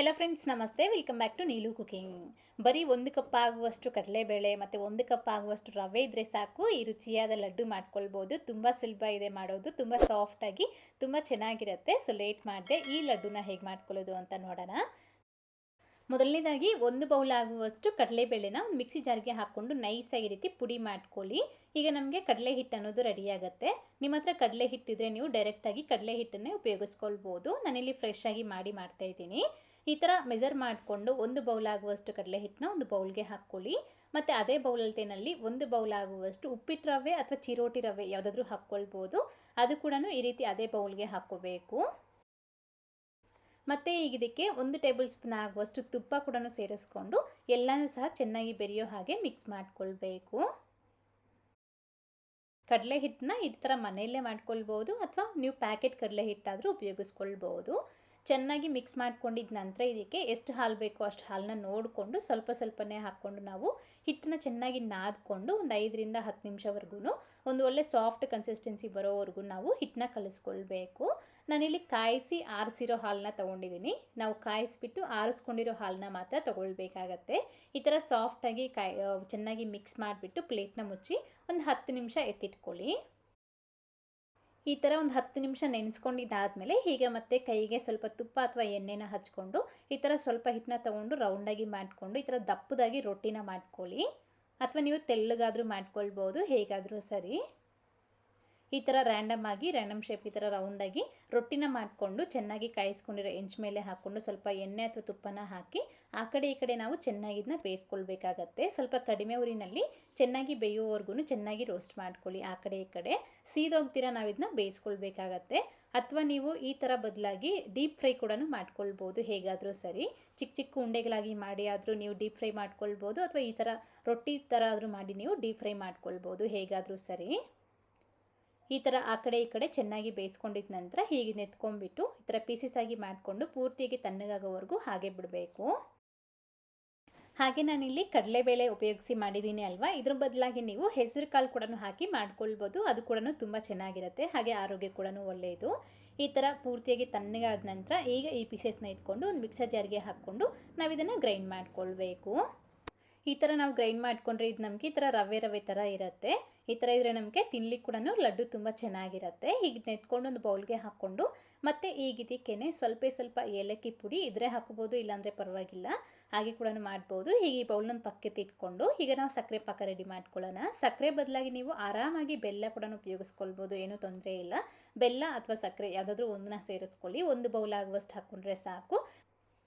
Hello friends ನಮಸ್ತೆ. Welcome back to Neelu cooking ಬರೀ ಒಂದು ಕಪ್ ಆಗುವಷ್ಟು ಕಡಲೆಬೇಳೆ ಮತ್ತು ಒಂದು ಕಪ್ ಆಗುವಷ್ಟು ರವೆ ಇದ್ದರೆ ಸಾಕು. ಈ ರುಚಿಯಾದ ಲಡ್ಡು ಮಾಡ್ಕೊಳ್ಬೋದು. ತುಂಬ ಸುಲಭ ಇದೆ ಮಾಡೋದು. ತುಂಬ ಸಾಫ್ಟಾಗಿ ತುಂಬ ಚೆನ್ನಾಗಿರುತ್ತೆ. ಸೊ ಲೇಟ್ ಮಾಡಿದೆ. ಈ ಲಡ್ಡುನ ಹೇಗೆ ಮಾಡ್ಕೊಳ್ಳೋದು ಅಂತ ನೋಡೋಣ. ಮೊದಲನೇದಾಗಿ ಒಂದು ಬೌಲ್ ಆಗುವಷ್ಟು ಕಡಲೆಬೇಳೆನ ಒಂದು ಮಿಕ್ಸಿ ಜಾರ್ಗೆ ಹಾಕ್ಕೊಂಡು ನೈಸಾಗಿ ರೀತಿ ಪುಡಿ ಮಾಡ್ಕೊಳ್ಳಿ. ಈಗ ನಮಗೆ ಕಡಲೆ ಹಿಟ್ಟು ಅನ್ನೋದು ರೆಡಿ ಆಗುತ್ತೆ. ನಿಮ್ಮ ಹತ್ರ ಕಡಲೆ ಹಿಟ್ಟಿದ್ರೆ ನೀವು ಡೈರೆಕ್ಟಾಗಿ ಕಡಲೆ ಹಿಟ್ಟನ್ನೇ ಉಪಯೋಗಿಸ್ಕೊಳ್ಬೋದು. ನಾನಿಲ್ಲಿ ಫ್ರೆಶ್ ಆಗಿ ಮಾಡಿ ಮಾಡ್ತಾ ಇದ್ದೀನಿ. ಈ ಥರ ಮೆಜರ್ ಮಾಡಿಕೊಂಡು ಒಂದು ಬೌಲ್ ಆಗುವಷ್ಟು ಕಡಲೆ ಹಿಟ್ಟನ್ನ ಒಂದು ಬೌಲ್ಗೆ ಹಾಕ್ಕೊಳ್ಳಿ. ಮತ್ತು ಅದೇ ಬೌಲಲ್ತೇನಲ್ಲಿ ಒಂದು ಬೌಲ್ ಆಗುವಷ್ಟು ಉಪ್ಪಿಟ್ಟು ರವೆ ಅಥವಾ ಚಿರೋಟಿ ರವೆ ಯಾವುದಾದ್ರೂ ಹಾಕ್ಕೊಳ್ಬೋದು. ಅದು ಕೂಡ ಈ ರೀತಿ ಅದೇ ಬೌಲ್ಗೆ ಹಾಕ್ಕೋಬೇಕು. ಮತ್ತು ಈಗ ಇದಕ್ಕೆ ಒಂದು ಟೇಬಲ್ ಸ್ಪೂನ್ ಆಗುವಷ್ಟು ತುಪ್ಪ ಕೂಡ ಸೇರಿಸ್ಕೊಂಡು ಎಲ್ಲನೂ ಸಹ ಚೆನ್ನಾಗಿ ಬೆರೆಯೋ ಹಾಗೆ ಮಿಕ್ಸ್ ಮಾಡಿಕೊಳ್ಬೇಕು. ಕಡಲೆ ಹಿಟ್ಟನ್ನ ಈ ಥರ ಮನೆಯಲ್ಲೇ ಮಾಡ್ಕೊಳ್ಬೋದು ಅಥವಾ ನೀವು ಪ್ಯಾಕೆಟ್ ಕಡಲೆ ಹಿಟ್ಟಾದರೂ ಉಪಯೋಗಿಸ್ಕೊಳ್ಬೋದು. ಚೆನ್ನಾಗಿ ಮಿಕ್ಸ್ ಮಾಡ್ಕೊಂಡಿದ್ದ ನಂತರ ಇದಕ್ಕೆ ಎಷ್ಟು ಹಾಲು ಬೇಕೋ ಅಷ್ಟು ಹಾಲನ್ನ ನೋಡಿಕೊಂಡು ಸ್ವಲ್ಪ ಸ್ವಲ್ಪನೇ ಹಾಕ್ಕೊಂಡು ನಾವು ಹಿಟ್ಟನ್ನ ಚೆನ್ನಾಗಿ ನಾದ್ಕೊಂಡು ಒಂದು ಐದರಿಂದ ಹತ್ತು ನಿಮಿಷವರೆಗೂ ಒಂದು ಒಳ್ಳೆ ಸಾಫ್ಟ್ ಕನ್ಸಿಸ್ಟೆನ್ಸಿ ಬರೋವರೆಗೂ ನಾವು ಹಿಟ್ಟನ್ನ ಕಲಿಸ್ಕೊಳ್ಬೇಕು. ನಾನಿಲ್ಲಿ ಕಾಯಿಸಿ ಆರಿಸಿರೋ ಹಾಲನ್ನ ತೊಗೊಂಡಿದ್ದೀನಿ. ನಾವು ಕಾಯಿಸಿಬಿಟ್ಟು ಆರಿಸ್ಕೊಂಡಿರೋ ಹಾಲನ್ನ ಮಾತ್ರ ತೊಗೊಳ್ಬೇಕಾಗತ್ತೆ. ಈ ಥರ ಸಾಫ್ಟಾಗಿ ಕಾಯಿ ಚೆನ್ನಾಗಿ ಮಿಕ್ಸ್ ಮಾಡಿಬಿಟ್ಟು ಪ್ಲೇಟ್ನ ಮುಚ್ಚಿ ಒಂದು ಹತ್ತು ನಿಮಿಷ ಎತ್ತಿಟ್ಕೊಳ್ಳಿ. ಈ ಥರ ಒಂದು ಹತ್ತು ನಿಮಿಷ ನೆನೆಸ್ಕೊಂಡಿದ್ದಾದಮೇಲೆ ಹೀಗೆ ಮತ್ತೆ ಕೈಗೆ ಸ್ವಲ್ಪ ತುಪ್ಪ ಅಥವಾ ಎಣ್ಣೆನ ಹಚ್ಕೊಂಡು ಈ ಥರ ಸ್ವಲ್ಪ ಹಿಟ್ಟನ್ನ ತೊಗೊಂಡು ರೌಂಡಾಗಿ ಮಾಡಿಕೊಂಡು ಈ ಥರ ದಪ್ಪದಾಗಿ ರೊಟ್ಟಿನ ಮಾಡ್ಕೊಳ್ಳಿ. ಅಥವಾ ನೀವು ತೆಳ್ಳಗಾದರೂ ಮಾಡ್ಕೊಳ್ಬೋದು, ಹೇಗಾದರೂ ಸರಿ. ಈ ಥರ ರ್ಯಾಂಡಮ್ ಆಗಿ ರ್ಯಾಂಡಮ್ ಶೇಪ್ ಈ ಥರ ರೌಂಡಾಗಿ ರೊಟ್ಟಿನ ಮಾಡಿಕೊಂಡು ಚೆನ್ನಾಗಿ ಕಾಯಿಸ್ಕೊಂಡಿರೋ ಎಂಚ್ ಮೇಲೆ ಹಾಕ್ಕೊಂಡು ಸ್ವಲ್ಪ ಎಣ್ಣೆ ಅಥವಾ ತುಪ್ಪನ ಹಾಕಿ ಆ ಕಡೆ ಈ ಕಡೆ ನಾವು ಚೆನ್ನಾಗಿ ಇದನ್ನ ಬೇಯಿಸ್ಕೊಳ್ಬೇಕಾಗತ್ತೆ. ಸ್ವಲ್ಪ ಕಡಿಮೆ ಊರಿನಲ್ಲಿ ಚೆನ್ನಾಗಿ ಬೇಯುವವರೆಗೂ ಚೆನ್ನಾಗಿ ರೋಸ್ಟ್ ಮಾಡ್ಕೊಳ್ಳಿ ಆ ಕಡೆ ಈ ಕಡೆ. ಸೀದೋಗ್ತೀರ ನಾವು ಇದನ್ನ ಬೇಯಿಸ್ಕೊಳ್ಬೇಕಾಗತ್ತೆ. ಅಥವಾ ನೀವು ಈ ಥರ ಬದಲಾಗಿ ಡೀಪ್ ಫ್ರೈ ಕೂಡ ಮಾಡ್ಕೊಳ್ಬೋದು ಹೇಗಾದರೂ ಸರಿ. ಚಿಕ್ಕ ಚಿಕ್ಕ ಉಂಡೆಗಳಾಗಿ ಮಾಡಿ ಆದರೂ ನೀವು ಡೀಪ್ ಫ್ರೈ ಮಾಡ್ಕೊಳ್ಬೋದು ಅಥವಾ ಈ ಥರ ರೊಟ್ಟಿ ಥರ ಆದರೂ ಮಾಡಿ ನೀವು ಡೀಪ್ ಫ್ರೈ ಮಾಡ್ಕೊಳ್ಬೋದು ಹೇಗಾದರೂ ಸರಿ. ಈ ಥರ ಆ ಕಡೆ ಈ ಕಡೆ ಚೆನ್ನಾಗಿ ಬೇಯಿಸ್ಕೊಂಡಿದ್ದ ನಂತರ ಹೀಗೆ ನೆತ್ಕೊಂಡ್ಬಿಟ್ಟು ಈ ಥರ ಪೀಸಸ್ ಆಗಿ ಮಾಡಿಕೊಂಡು ಪೂರ್ತಿಯಾಗಿ ತಣ್ಣಗಾಗೋವರೆಗೂ ಹಾಗೆ ಬಿಡಬೇಕು. ಹಾಗೆ ನಾನಿಲ್ಲಿ ಕಡಲೆಬೇಳೆ ಉಪಯೋಗಿಸಿ ಮಾಡಿದ್ದೀನಿ ಅಲ್ವಾ? ಇದ್ರ ಬದಲಾಗಿ ನೀವು ಹೆಸರು ಕಾಳು ಕೂಡ ಹಾಕಿ ಮಾಡ್ಕೊಳ್ಬೋದು. ಅದು ಕೂಡ ತುಂಬ ಚೆನ್ನಾಗಿರುತ್ತೆ. ಹಾಗೆ ಆರೋಗ್ಯ ಕೂಡ ಒಳ್ಳೆಯದು ಈ ಥರ ಪೂರ್ತಿಯಾಗಿ ತಣ್ಣಗಾದ ನಂತರ ಈಗ ಈ ಪೀಸಸ್ನ ಇಟ್ಕೊಂಡು ಒಂದು ಮಿಕ್ಸರ್ ಜಾರ್ಗೆ ಹಾಕ್ಕೊಂಡು ನಾವು ಇದನ್ನು ಗ್ರೈಂಡ್ ಮಾಡ್ಕೊಳ್ಬೇಕು. ಈ ಥರ ನಾವು ಗ್ರೈಂಡ್ ಮಾಡಿಕೊಂಡ್ರೆ ಇದು ನಮಗೆ ಈ ಥರ ರವೆ ರವೆ ಥರ ಇರುತ್ತೆ. ಈ ಥರ ಇದ್ರೆ ನಮಗೆ ತಿನ್ಲಿಕ್ಕೆ ಕೂಡ ಲಡ್ಡು ತುಂಬ ಚೆನ್ನಾಗಿರುತ್ತೆ. ಹೀಗೆ ನೆತ್ಕೊಂಡು ಒಂದು ಬೌಲ್ಗೆ ಹಾಕ್ಕೊಂಡು ಮತ್ತು ಈಗ ಇದಕ್ಕೇ ಸ್ವಲ್ಪ ಸ್ವಲ್ಪ ಏಲಕ್ಕಿ ಪುಡಿ ಇದ್ರೆ ಹಾಕೋಬೋದು, ಇಲ್ಲಾಂದರೆ ಪರವಾಗಿಲ್ಲ. ಹಾಗೆ ಕೂಡ ಮಾಡ್ಬೋದು. ಹೀಗೆ ಈ ಬೌಲ್ನ ಇಟ್ಕೊಂಡು ಈಗ ನಾವು ಸಕ್ಕರೆ ಪಾಕ ರೆಡಿ ಮಾಡ್ಕೊಳ್ಳೋಣ. ಸಕ್ಕರೆ ಬದಲಾಗಿ ನೀವು ಆರಾಮಾಗಿ ಬೆಲ್ಲ ಕೂಡ ಉಪಯೋಗಿಸ್ಕೊಳ್ಬೋದು, ಏನೂ ತೊಂದರೆ ಇಲ್ಲ. ಬೆಲ್ಲ ಅಥವಾ ಸಕ್ಕರೆ ಯಾವುದಾದ್ರೂ ಒಂದನ್ನ ಸೇರಿಸ್ಕೊಳ್ಳಿ. ಒಂದು ಬೌಲ್ ಆಗುವಷ್ಟು ಹಾಕ್ಕೊಂಡ್ರೆ ಸಾಕು.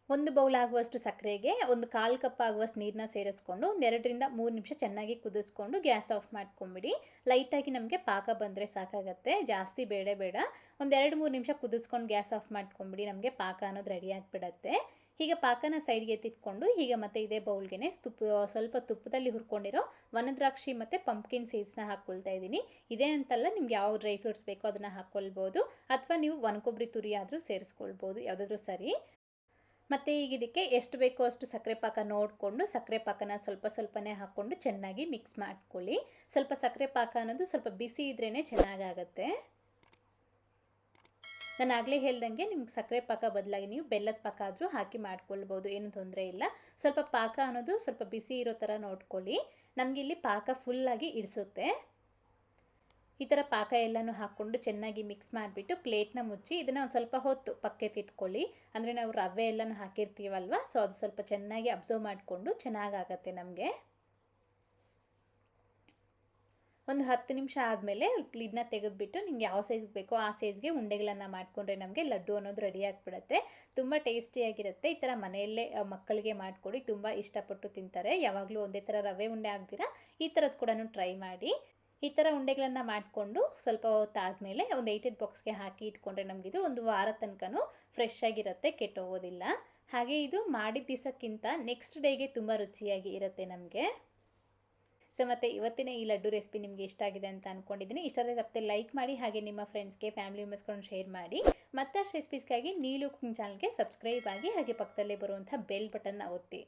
ಒಂದು ಬೌಲ್ ಆಗುವಷ್ಟು ಸಕ್ಕರೆಗೆ, ಒಂದು ಕಾಲು ಕಪ್ ಆಗುವಷ್ಟು ನೀರನ್ನ ಸೇರಿಸ್ಕೊಂಡು, ಒಂದು ಎರಡರಿಂದ ಮೂರು ನಿಮಿಷ ಚೆನ್ನಾಗಿ ಕುದಿಸ್ಕೊಂಡು ಗ್ಯಾಸ್ ಆಫ್ ಮಾಡ್ಕೊಂಬಿಡಿ. ಲೈಟಾಗಿ ನಮಗೆ ಪಾಕ ಬಂದರೆ ಸಾಕಾಗತ್ತೆ, ಜಾಸ್ತಿ ಬೇಡ ಬೇಡ. ಒಂದು ಎರಡು ಮೂರು ನಿಮಿಷ ಕುದಿಸ್ಕೊಂಡು ಗ್ಯಾಸ್ ಆಫ್ ಮಾಡ್ಕೊಂಬಿಡಿ, ನಮಗೆ ಪಾಕ ಅನ್ನೋದು ರೆಡಿ ಆಗಿಬಿಡತ್ತೆ. ಹೀಗೆ ಪಾಕನ ಸೈಡ್ಗೆ ಎತ್ತಿಟ್ಕೊಂಡು ಈಗ ಮತ್ತೆ ಇದೇ ಬೌಲ್ಗೆ ತುಪ್ಪ, ಸ್ವಲ್ಪ ತುಪ್ಪದಲ್ಲಿ ಹುರ್ಕೊಂಡಿರೋ ವನದ್ರಾಕ್ಷಿ ಮತ್ತು ಪಂಪ್ಕಿನ್ ಸೀಡ್ಸ್ನ ಹಾಕ್ಕೊಳ್ತಾ ಇದ್ದೀನಿ. ಇದೇ ಅಂತಲ್ಲ ನಿಮ್ಗೆ ಯಾವ ಡ್ರೈ ಫ್ರೂಟ್ಸ್ ಬೇಕೋ ಅದನ್ನು ಹಾಕ್ಕೊಳ್ಬೋದು ಅಥವಾ ನೀವು ಒಣಕೊಬ್ಬರಿ ತುರಿ ಆದರೂ ಸೇರಿಸ್ಕೊಳ್ಬೋದು, ಯಾವುದಾದ್ರೂ ಸರಿ. ಮತ್ತು ಈಗ ಇದಕ್ಕೆ ಎಷ್ಟು ಬೇಕೋ ಅಷ್ಟು ಸಕ್ಕರೆ ಪಾಕ ನೋಡಿಕೊಂಡು ಸಕ್ಕರೆ ಪಾಕನ ಸ್ವಲ್ಪ ಸ್ವಲ್ಪನೇ ಹಾಕ್ಕೊಂಡು ಚೆನ್ನಾಗಿ ಮಿಕ್ಸ್ ಮಾಡ್ಕೊಳ್ಳಿ. ಸ್ವಲ್ಪ ಸಕ್ಕರೆ ಪಾಕ ಅನ್ನೋದು ಸ್ವಲ್ಪ ಬಿಸಿ ಇದ್ರೇ ಚೆನ್ನಾಗಾಗತ್ತೆ. ನಾನು ಆಗಲೇ ಹೇಳ್ದಂಗೆ ನಿಮ್ಗೆ ಸಕ್ಕರೆ ಪಾಕ ಬದಲಾಗಿ ನೀವು ಬೆಲ್ಲದ ಪಾಕ ಆದರೂ ಹಾಕಿ ಮಾಡ್ಕೊಳ್ಬೋದು, ಏನು ತೊಂದರೆ ಇಲ್ಲ. ಸ್ವಲ್ಪ ಪಾಕ ಅನ್ನೋದು ಸ್ವಲ್ಪ ಬಿಸಿ ಇರೋ ಥರ ನೋಡ್ಕೊಳ್ಳಿ. ನಮಗಿಲ್ಲಿ ಪಾಕ ಫುಲ್ಲಾಗಿ ಇಡಿಸುತ್ತೆ ಈ ಥರ ಪಾಕ ಎಲ್ಲನೂ ಹಾಕ್ಕೊಂಡು ಚೆನ್ನಾಗಿ ಮಿಕ್ಸ್ ಮಾಡಿಬಿಟ್ಟು ಪ್ಲೇಟ್ನ ಮುಚ್ಚಿ ಇದನ್ನು ಒಂದು ಸ್ವಲ್ಪ ಹೊತ್ತು ಪಕ್ಕಕ್ಕೆ ಇಟ್ಕೊಳ್ಳಿ. ಅಂದರೆ ನಾವು ರವೆ ಎಲ್ಲನೂ ಹಾಕಿರ್ತೀವಲ್ವ? ಸೊ ಅದು ಸ್ವಲ್ಪ ಚೆನ್ನಾಗಿ ಅಬ್ಸರ್ವ್ ಮಾಡಿಕೊಂಡು ಚೆನ್ನಾಗಾಗತ್ತೆ ನಮಗೆ. ಒಂದು ಹತ್ತು ನಿಮಿಷ ಆದಮೇಲೆ ಲಿಡ್ನ ತೆಗೆದುಬಿಟ್ಟು ನಿಮ್ಗೆ ಯಾವ ಸೈಜ್ ಬೇಕೋ ಆ ಸೈಜ್ಗೆ ಉಂಡೆಗಳನ್ನು ಮಾಡಿಕೊಂಡ್ರೆ ನಮಗೆ ಲಡ್ಡು ಅನ್ನೋದು ರೆಡಿ ಆಗಿಬಿಡುತ್ತೆ. ತುಂಬ ಟೇಸ್ಟಿಯಾಗಿರುತ್ತೆ ಈ ಥರ ಮನೆಯಲ್ಲೇ ಮಕ್ಕಳಿಗೆ ಮಾಡಿಕೊಡಿ. ತುಂಬ ಇಷ್ಟಪಟ್ಟು ತಿಂತಾರೆ. ಯಾವಾಗಲೂ ಒಂದೇ ಥರ ರವೆ ಉಂಡೆ ಆಗ್ದಿರ ಈ ಥರದ್ದು ಕೂಡ ಟ್ರೈ ಮಾಡಿ. ಈ ಥರ ಉಂಡೆಗಳನ್ನು ಮಾಡಿಕೊಂಡು ಸ್ವಲ್ಪ ಹೊತ್ತಾದಮೇಲೆ ಒಂದು ಏಯ್ಟೆಡ್ ಬಾಕ್ಸ್ಗೆ ಹಾಕಿ ಇಟ್ಕೊಂಡ್ರೆ ನಮಗಿದು ಒಂದು ವಾರ ತನಕನೂ ಫ್ರೆಶ್ ಆಗಿರುತ್ತೆ ಕೆಟ್ಟೋಗೋದಿಲ್ಲ ಹಾಗೆ ಇದು ಮಾಡಿದ ದಿವಸಕ್ಕಿಂತ ನೆಕ್ಸ್ಟ್ ಡೇಗೆ ತುಂಬ ರುಚಿಯಾಗಿ ಇರುತ್ತೆ ನಮಗೆ. ಸೊ ಮತ್ತು ಇವತ್ತಿನ ಈ ಲಡ್ಡು ರೆಸಿಪಿ ನಿಮಗೆ ಇಷ್ಟ ಆಗಿದೆ ಅಂತ ಅಂದ್ಕೊಂಡಿದ್ದೀನಿ ಇಷ್ಟಾದರೆ ತಪ್ಪದೆ ಲೈಕ್ ಮಾಡಿ, ಹಾಗೆ ನಿಮ್ಮ ಫ್ರೆಂಡ್ಸ್ಗೆ ಫ್ಯಾಮಿಲಿ ಮೆಂಬರ್ಸ್ಗಳನ್ನು ಶೇರ್ ಮಾಡಿ. ಮತ್ತಷ್ಟು ರೆಸಿಪೀಸ್ಗಾಗಿ ನೀಲು ಕುಕಿಂಗ್ ಚಾನಲ್ಗೆ ಸಬ್ಸ್ಕ್ರೈಬ್ ಆಗಿ, ಹಾಗೆ ಪಕ್ಕದಲ್ಲೇ ಬರುವಂಥ ಬೆಲ್ ಬಟನ್ನ ಒತ್ತಿ.